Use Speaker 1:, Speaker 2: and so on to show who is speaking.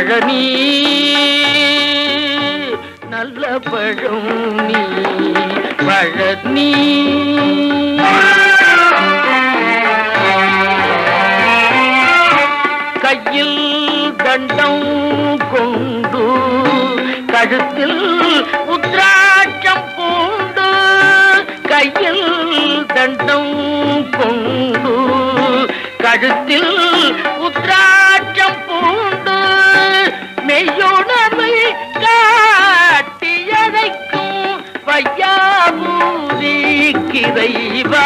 Speaker 1: பழனி நல்ல பழம் நீ பழனி. கையில் தண்டம் கொண்டு கழுத்தில் உத்ராட்சம் பூண்டு கையில் தண்டம் கொண்டு கழுத்தில் கிறைவா